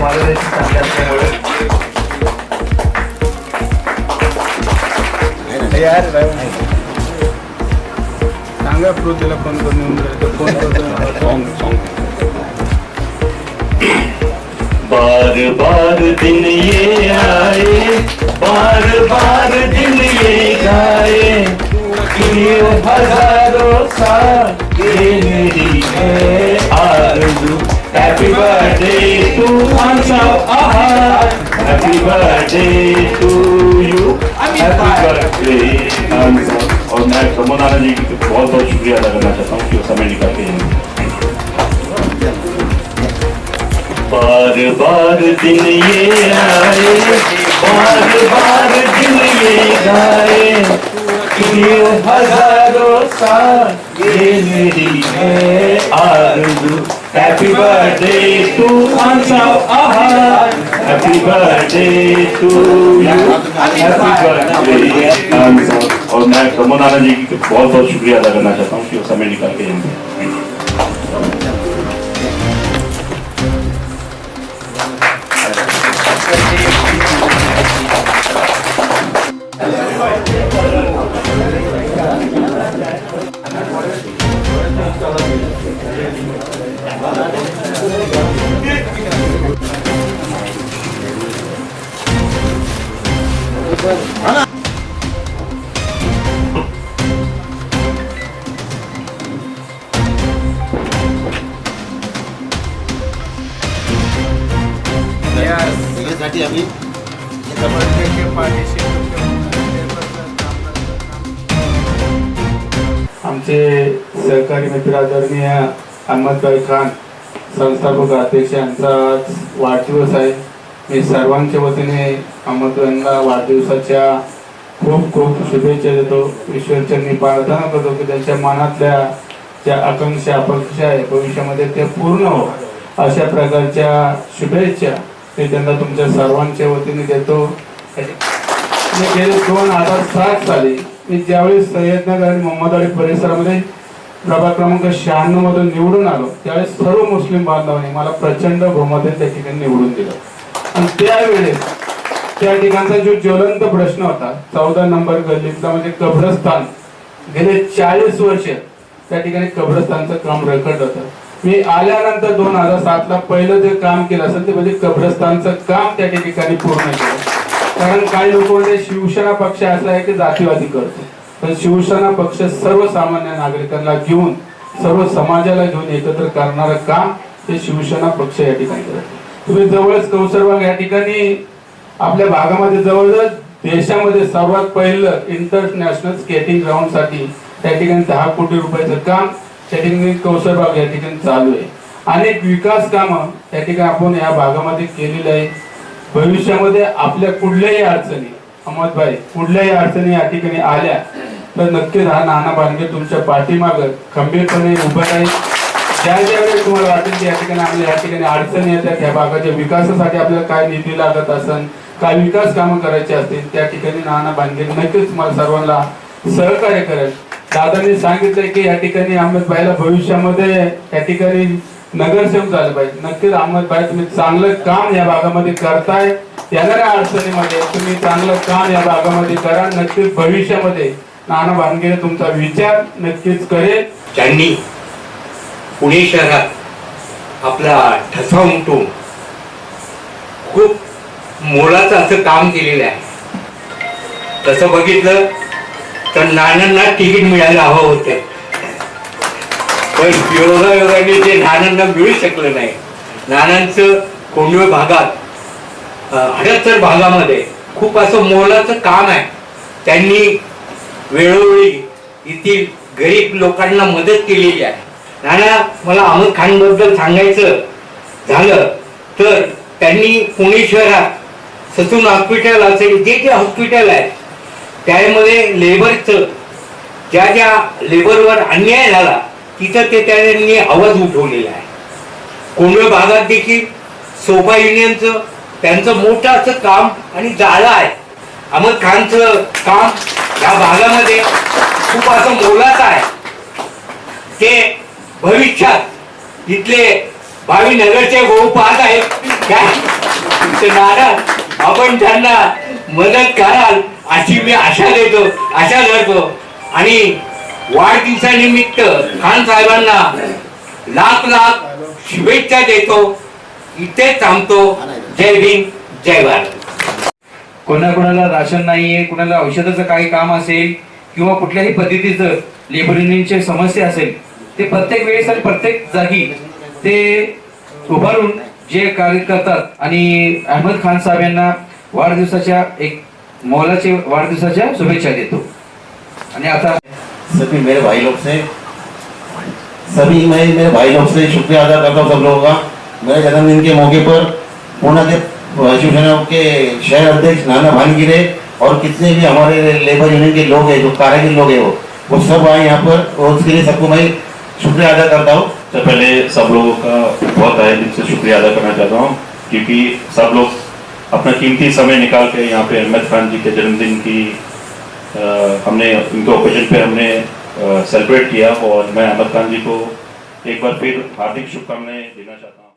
मार्गदर्शन यार सांगा प्रो त्याला फोन करून फोन बार बार दिन ये आए बार बार दिन ये गाए हजारों birthday to happy birthday to you happy birthday और मैं प्रमोद आनंद जी की बहुत बहुत शुक्रिया अदा करना चाहता हूँ कि वो समय निकाल के बार बार दिन ये आए बार बार दिन ये गाए। ये हजारों साल ये मेरी है आरज़ू। Happy birthday to happy birthday to you happy birthday और मैं प्रमोद आनंद जी की बहुत बहुत शुक्रिया अदा करना चाहता हूँ कि वो समय निकाल के त्यासाठी आम्ही आमचे सहकारी मित्र आदरणीय अहमदभाई खान संस्थापक अध्यक्ष यांचा आज वाढदिवस आहे. मी सर्वांच्या वतीने अहमदभाईंना वाढदिवसाच्या खूप खूप शुभेच्छा देतो. ईश्वरचरणी प्रार्थना करतो की त्यांच्या मनातल्या ज्या आकांक्षा अपेक्षा आहे भविष्यामध्ये ते पूर्ण हो. अशा प्रकारच्या शुभेच्छा मी त्यांना तुमच्या सर्वांच्या वतीने देतो. मी गेले दोन हजार सात साली मी ज्यावेळेस सय्यदनगर आणि मोहम्मदवाडी परिसरामध्ये प्रभाग क्रमांक शहाण्णव मधून निवडून आलो त्यावेळेस सर्व मुस्लिम बांधवांनी मला प्रचंड बहुमते त्या ठिकाणी निवडून दिलं. त्यावेळेस त्या ठिकाणचा जो ज्वलंत प्रश्न होता चौदा नंबर गल्लीतला म्हणजे कब्रस्तान गेले चाळीस वर्ष त्या ठिकाणी कब्रस्तानचं काम रखड होतं. मी आल्यानंतर दोन हजार सात ला पहिलं जे काम केलं असेल ते म्हणजे कब्रस्तानचं काम त्या ठिकाणी पूर्ण केलं. कारण काही लोक म्हणजे शिवसेना पक्ष असा आहे की जातीवादी करतो. पण शिवसेना पक्ष सर्वसामान्य नागरिकांना घेऊन सर्व समाजाला घेऊन एकत्र करणारं काम हे शिवसेना पक्ष या ठिकाणी करतो. तुम्ही जवळच कौशलबाग या ठिकाणी आपल्या भागामध्ये जवळजवळ देशामध्ये सर्वात पहिलं इंटरनॅशनल स्केटिंग ग्राउंडसाठी त्या ठिकाणी दहा कोटी रुपयाचं काम त्या ठिकाणी कौसरबाग या ठिकाणी चालू आहे. अनेक विकास कामं त्या ठिकाणी आपण या भागामध्ये केलेली आहे भविष्यामध्ये आपल्या कुठल्याही अडचणी अहमदभाई कुठल्याही अडचणी या ठिकाणी आल्या तर नक्कीच हा नाना बांधगे तुमच्या पाठीमागं खंबीरपणे उभं राहील. ज्या ज्या वेळेस तुम्हाला वाटेल की या ठिकाणी आपल्या या ठिकाणी अडचणी येतात. या भागाच्या विकासासाठी आपल्याला काय निधी लागत असेल काय विकास कामं करायची असतील त्या ठिकाणी नाना बांधे नक्कीच तुम्हाला सर्वांना सहकार्य करेल. दादांनी सांगितलंय की या ठिकाणी अहमदबाईला भविष्यामध्ये या ठिकाणी नगरसेवक झालं पाहिजे. नक्कीच अहमदबाई तुम्ही चांगलं काम या भागामध्ये करताय. येणाऱ्या अडचणीमध्ये तुम्ही चांगलं काम या भागामध्ये करा. नक्कीच भविष्यामध्ये नाना भानगिरे तुमचा विचार नक्कीच करेल. त्यांनी पुणे शहरात आपला ठसा उमटून खूप मोलाचं असं काम केलेलं आहे. तसं बघितलं तर नानांना तिकीट मिळायला हवं होतं. पण योगायोगाने ते नानांना मिळू शकलं नाही. नानांचं कोंडवे भागात अं, भागामध्ये खूप असं मोलाचं काम आहे. त्यांनी वेळोवेळी येथील गरीब लोकांना मदत केलेली आहे. नाना मला अहमद खानबद्दल सांगायचं झालं तर त्यांनी पुणे शहरात ससून हॉस्पिटल असेल जे जे हॉस्पिटल आहे त्यामध्ये लेबरचं ज्या ज्या लेबरवर अन्याय झाला तिथं ते त्यांनी आवाज उठवलेला आहे. कोंडवे भागात देखील सोफा युनियनचं त्यांचं मोठं असं काम आणि जाळं आहे. अहमद खानचं काम या भागामध्ये खूप असं मोलाचं आहे. ते भविष्यात इथले भावी नगरचे भाऊ पाहत आहेत. काय? ते नाराज आपण त्यांना मदत कराल अशी मी आशा देतो आशा करतो आणि वाढदिवसानिमित्त खान साहेबांना लाख लाख शुभेच्छा देतो. इथे थांबतो. जय भीम जय भारत. कोणाकोणाला राशन नाहीये कुणाला औषधाचं काही काम असेल किंवा कुठल्याही पद्धतीचं लेबर समस्या असेल ते प्रत्येक वेळेस आणि प्रत्येक जागी ते उभारून जे कार्य करतात. आणि अहमद खान साहेब यांना वाढदिवसाच्या एक मोलाचे वाढदिवसाच्या शुभेच्छा देतो. आणि आता सभी मेरे भाई लोग से सभी मैं मेरे भाई लोग से शुक्रिया अदा करता हूँ सब लोगों का। मेरे जन्मदिन के मौके पर पूना के शिवसेना के शहर अध्यक्ष नाना भानगिरे और कितने भी हमारे लेबर यूनियन के लोग हैं जो कारागिर लोग हैं वो वो सब आए यहाँ पर। और उसके लिए सबको मैं शुक्रिया अदा करता हूँ। सबसे पहले सब लोगों का बहुत आए दिन से शुक्रिया अदा करना चाहता हूँ क्योंकि सब लोग अपना कीमती समय निकाल के यहाँ पे अहमद खान जी के जन्मदिन की आ, हमने उनके ओकेजन पे हमने सेलिब्रेट किया और मैं अहमद खान जी को एक बार फिर हार्दिक शुभकामनाएँ देना चाहता हूँ।